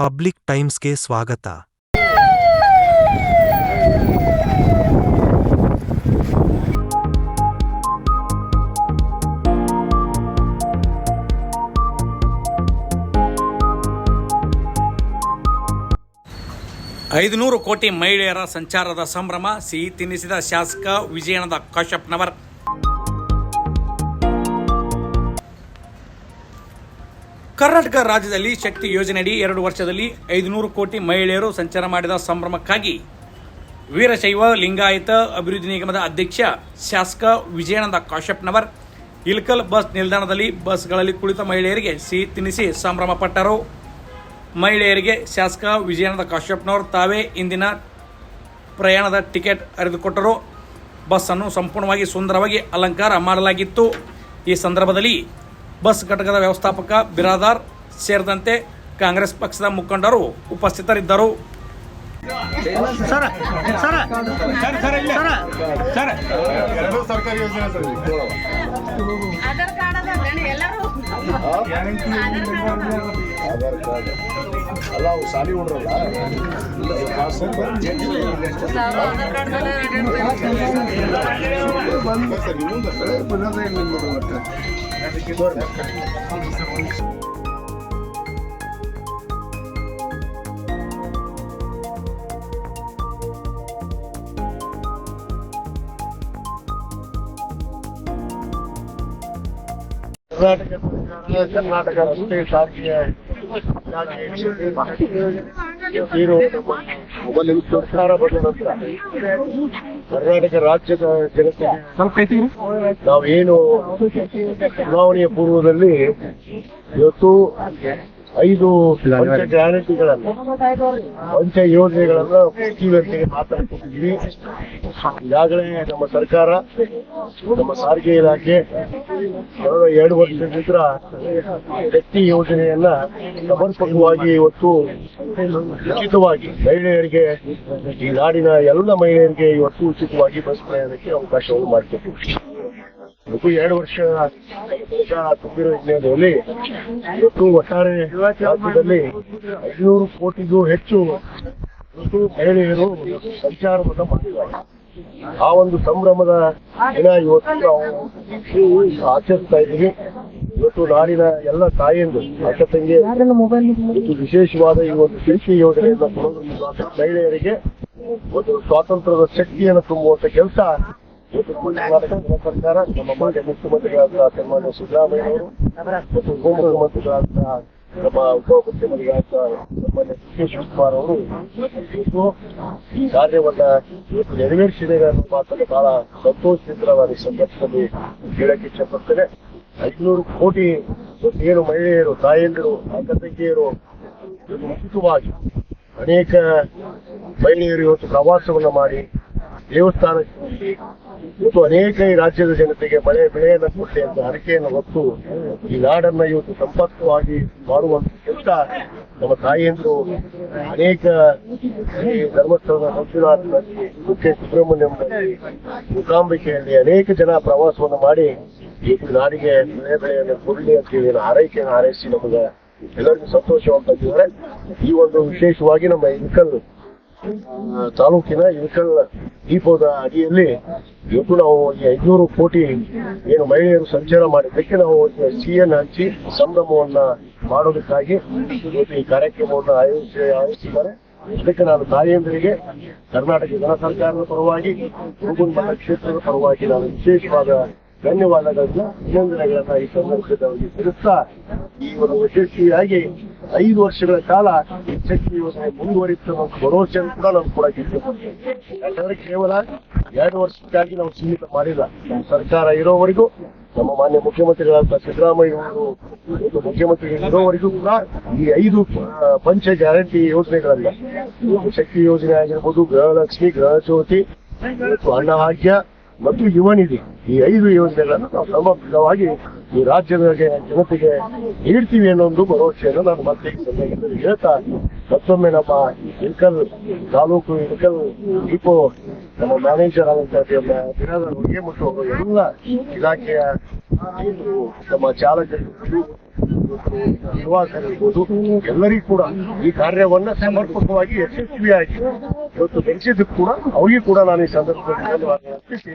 Public ಟೈಮ್ಸ್ಗೆ ಸ್ವಾಗತ. ಐದುನೂರು ಕೋಟಿ ಮಹಿಳೆಯರ ಸಂಚಾರದ ಸಂಭ್ರಮ ಸಿಹಿ ತಿನ್ನಿಸಿದ ಶಾಸಕ ವಿಜಯನದ ಕಾಶ್ಯಪ್ನವರ್. ಕರ್ನಾಟಕ ರಾಜ್ಯದಲ್ಲಿ ಶಕ್ತಿ ಯೋಜನೆಯಡಿ ಎರಡು ವರ್ಷದಲ್ಲಿ ಐದುನೂರು ಕೋಟಿ ಮಹಿಳೆಯರು ಸಂಚಾರ ಮಾಡಿದ ಸಂಭ್ರಮಕ್ಕಾಗಿ ವೀರಶೈವ ಲಿಂಗಾಯತ ಅಭಿವೃದ್ಧಿ ನಿಗಮದ ಅಧ್ಯಕ್ಷ ಶಾಸಕ ವಿಜಯಾನಂದ ಕಾಶ್ಯಪ್ನವರ್ ಇಲ್ಕಲ್ ಬಸ್ ನಿಲ್ದಾಣದಲ್ಲಿ ಬಸ್ಗಳಲ್ಲಿ ಕುಳಿತ ಮಹಿಳೆಯರಿಗೆ ಸಿಹಿ ತಿನ್ನಿಸಿ ಸಂಭ್ರಮಪಟ್ಟರು ಮಹಿಳೆಯರಿಗೆ ಶಾಸಕ ವಿಜಯಾನಂದ ಕಾಶ್ಯಪ್ನವರು ತಾವೇ ಇಂದಿನ ಪ್ರಯಾಣದ ಟಿಕೆಟ್ ಅರಿದುಕೊಟ್ಟರು. ಬಸ್ಸನ್ನು ಸಂಪೂರ್ಣವಾಗಿ ಸುಂದರವಾಗಿ ಅಲಂಕಾರ ಮಾಡಲಾಗಿತ್ತು. ಈ ಸಂದರ್ಭದಲ್ಲಿ ಬಸ್ ಘಟಕದ ವ್ಯವಸ್ಥಾಪಕ ಬಿರಾದಾರ್ ಸೇರಿದಂತೆ ಕಾಂಗ್ರೆಸ್ ಪಕ್ಷದ ಮುಖಂಡರು ಉಪಸ್ಥಿತರಿದ್ದರು. ಎರಡು ಸರ್ಕಾರಿ ಯೋಜನೆ ಸರ್ ಇದು. ಆಧಾರ್ ಕಾರ್ಡ್ ಅದ ಎಲ್ಲರೂ ಆಧಾರ್ ಕಾರ್ಡ್ ಅಲ್ಲ ಅವು ಸಾಲಿ ಹುಡ್ರಲ್ಲ ಪಾಸ್ ಆಧಾರ್ ಕಾರ್ಡ್ ಸರ್ ಇನ್ನೊಂದು ಕರ್ನಾಟಕ ಸರ್ಕಾರ ಕರ್ನಾಟಕ ಬಂದ ನಂತರ ರಾಜ್ಯದ ಜನತೆಗೆ ನಾವೇನು ಚುನಾವಣೆಯ ಪೂರ್ವದಲ್ಲಿ ಇವತ್ತು ಐದು ಪಂಚ ಗ್ಯಾರಂಟಿಗಳನ್ನ ಪಂಚ ಯೋಜನೆಗಳನ್ನ ಮುಖ್ಯಮಂತ್ರಿಗೆ ಮಾತಾಡ್ಕೊಟ್ಟಿದ್ವಿ ಈಗಾಗಲೇ ನಮ್ಮ ಸರ್ಕಾರ ನಮ್ಮ ಸಾರಿಗೆ ಇಲಾಖೆ ಎರಡು ಎರಡು ವರ್ಷದಿಂದ ಶಕ್ತಿ ಯೋಜನೆಯನ್ನ ಸಮರ್ಪಕವಾಗಿ ಇವತ್ತು ಉಚಿತವಾಗಿ ಮಹಿಳೆಯರಿಗೆ ಈ ನಾಡಿನ ಎಲ್ಲ ಮಹಿಳೆಯರಿಗೆ ಇವತ್ತು ಉಚಿತವಾಗಿ ಬಸ್ ಪ್ರಯಾಣಕ್ಕೆ ಅವಕಾಶವನ್ನು ಮಾಡಿಕೊಟ್ಟಿವಿ ಇವತ್ತು ಎರಡು ವರ್ಷ ತುಂಬಿರೋ ಹಿನ್ನೆಲೆಯಲ್ಲಿ ಇವತ್ತು ಒಟ್ಟಾರೆ ರಾಜ್ಯದಲ್ಲಿ ಐನೂರು ಕೋಟಿಗೂ ಹೆಚ್ಚು ಮಹಿಳೆಯರು ಸಂಚಾರವನ್ನು ಮಾಡಿದ್ದಾರೆ ಆ ಒಂದು ಸಂಭ್ರಮದ ದಿನ ಇವತ್ತು ನಾವು ಆಚರಿಸ್ತಾ ಇದ್ದೀವಿ. ಇವತ್ತು ನಾಡಿನ ಎಲ್ಲ ತಾಯಿಯಂದು ಅಕ್ಕ ತಂಗಿ ಇವತ್ತು ವಿಶೇಷವಾದ ಈ ಒಂದು ಶಿಲ್ಪಿ ಯೋಜನೆಯನ್ನು ಮಹಿಳೆಯರಿಗೆ ಒಂದು ಸ್ವಾತಂತ್ರ್ಯದ ಶಕ್ತಿಯನ್ನು ತುಂಬುವಂತ ಕೆಲಸ ಸರ್ಕಾರ ನಮ್ಮ ಮಾಜಿ ಮುಖ್ಯಮಂತ್ರಿಗಳಾದ ಸನ್ಮಾನ್ಯ ಸಿದ್ದರಾಮಯ್ಯವರು ಮತ್ತು ಉಪಮುಖ್ಯಮಂತ್ರಿಗಳಾದ ನಮ್ಮ ಉಪಮುಖ್ಯಮಂತ್ರಿಗಳಾದ ಸನ್ಮಾನ್ಯ ಡಿ ಶಿವಕುಮಾರ್ ಅವರು ಈ ಕಾರ್ಯವನ್ನ ನೆರವೇರಿಸಿದೆ ಅನ್ನೋ ಮಾತನ್ನು ಬಹಳ ಸಂತೋಷದಿಂದ ನಾನು ಈ ಸಂದರ್ಭದಲ್ಲಿ ಹೇಳಕ್ಕೆ ಇಷ್ಟಪಡ್ತೇನೆ ಐದುನೂರು ಕೋಟಿ ಏನು ಮಹಿಳೆಯರು ತಾಯಂದಿರು ಅಕ್ಕ ತಂಗಿಯರು ಉಚಿತವಾಗಿ ಅನೇಕ ಮಹಿಳೆಯರು ಇವತ್ತು ಪ್ರವಾಸವನ್ನ ಮಾಡಿ ದೇವಸ್ಥಾನಕ್ಕೆ ಹೋಗಿ ಇವತ್ತು ಅನೇಕ ಈ ರಾಜ್ಯದ ಜನತೆಗೆ ಮಳೆ ಬೆಳೆಯನ್ನು ಕೊಟ್ಟೆ ಅಂತ ಹರಕೆಯನ್ನು ಹೊತ್ತು ಈ ನಾಡನ್ನ ಇವತ್ತು ಸಂಪತ್ತವಾಗಿ ಮಾಡುವಂತ ಕೆಲಸ ನಮ್ಮ ತಾಯಿಯಂದ್ರು ಅನೇಕ ಧರ್ಮಸ್ಥಳದ ಮಂಜುನಾಥನಲ್ಲಿ ಕುಕ್ಕೆ ಸುಬ್ರಹ್ಮಣ್ಯಂನಲ್ಲಿ, ಮೂಕಾಂಬಿಕೆಯಲ್ಲಿ ಅನೇಕ ಜನ ಪ್ರವಾಸವನ್ನು ಮಾಡಿ ಈ ನಾಡಿಗೆ ಮಳೆ ಬೆಳೆಯನ್ನು ಕೊಡಲಿ ಅಂತ ಹೇಳಿ ಹಾರೈಸಿ ನಮಗೆ ಎಲ್ಲರಿಗೂ ಸಂತೋಷವಂತಿದ್ದಾರೆ ಈ ಒಂದು ವಿಶೇಷವಾಗಿ ನಮ್ಮ ಇನ್ಕಲ್ ತಾಲೂಕಿನ ಇಳಕಲ್ ದೀಪದ ಅಡಿಯಲ್ಲಿ ಇವತ್ತು ನಾವು ಐನೂರು ಕೋಟಿ ಏನು ಮಹಿಳೆಯರು ಸಂಚಾರ ಮಾಡಿದ್ದಕ್ಕೆ ನಾವು ಸಿ ಎನ್ ಹಂಚಿ ಸಂಭ್ರಮವನ್ನ ಮಾಡೋದಕ್ಕಾಗಿ ಇವತ್ತು ಈ ಕಾರ್ಯಕ್ರಮವನ್ನು ಆಯೋಜಿಸಿ ಆಯೋಜಿಸಿದ್ದಾರೆ. ಇದಕ್ಕೆ ನಾನು ತಾಯಿಯಂದರಿಗೆ ಕರ್ನಾಟಕ ಜನ ಸರ್ಕಾರದ ಪರವಾಗಿ, ಹುಡುಗನ ಕ್ಷೇತ್ರದ ಪರವಾಗಿ ನಾನು ವಿಶೇಷವಾದ ಧನ್ಯವಾದಗಳನ್ನ ಅಭಿನಂದನೆಗಳನ್ನ ಈ ಸಂದರ್ಭದಲ್ಲಿ ತಿಳಿಸ್ತಾ ಈ ಒಂದು ಯಶಸ್ವಿಯಾಗಿ ಐದು ವರ್ಷಗಳ ಕಾಲ ಶಕ್ತಿ ಯೋಜನೆ ಮುಂದುವರಿತು ಭರವಸೆ ಕೂಡ ನಾವು ಕೂಡ ಯಾಕಂದ್ರೆ ಕೇವಲ ಎರಡು ವರ್ಷಕ್ಕಾಗಿ ನಾವು ಸೀಮಿತ ಮಾಡಿಲ್ಲ. ಸರ್ಕಾರ ಇರೋವರೆಗೂ, ನಮ್ಮ ಮಾನ್ಯ ಮುಖ್ಯಮಂತ್ರಿಗಳಾದ ಸಿದ್ದರಾಮಯ್ಯ ಅವರು ಮುಖ್ಯಮಂತ್ರಿ ಇರೋವರೆಗೂ ಕೂಡ ಈ ಐದು ಪಂಚ ಗ್ಯಾರಂಟಿ ಯೋಜನೆಗಳನ್ನ ಶಕ್ತಿ ಯೋಜನೆ ಆಗಿರ್ಬೋದು, ಗೃಹಲಕ್ಷ್ಮಿ ಗೃಹ ಜ್ಯೋತಿ ಮತ್ತು ಮತ್ತು ಯುವನಿಧಿ ಈ ಐದು ಯೋಜನೆಗಳನ್ನು ನಾವು ಸಮರ್ಪಕವಾಗಿ ಈ ರಾಜ್ಯದ ಜನತೆಗೆ ನೀಡ್ತೀವಿ ಅನ್ನೋ ಒಂದು ಭರವಸೆಯನ್ನು ನಾನು ಮತ್ತೆ ಸಂದರ್ಭದಲ್ಲಿ ಹೇಳ್ತಾ ಮತ್ತೊಮ್ಮೆ ನಮ್ಮ ಇಳಕಲ್ ತಾಲೂಕು ಇಳಕಲ್ ಡಿಪೋ ನಮ್ಮ ಮ್ಯಾನೇಜರ್ ಆದಂತಹ ಬಿರಾದರ್ ಮತ್ತು ಎಲ್ಲ ಇಲಾಖೆಯ ನಮ್ಮ ಚಾಲಕರು ನಿರ್ವಾಹಕರಿರ್ಬೋದು ಎಲ್ಲರಿಗೂ ಕೂಡ ಈ ಕಾರ್ಯವನ್ನ ಸಮರ್ಪಕವಾಗಿ ಯಶಸ್ವಿಯಾಗಿ ಇವತ್ತು ನಡೆಸಿದ್ದಕ್ಕೂ ಕೂಡ ಅವರಿಗೂ ಕೂಡ ನಾನು ಈ ಸಂದರ್ಭದಲ್ಲಿ ಧನ್ಯವಾದ ಅರ್ಪಿಸಿ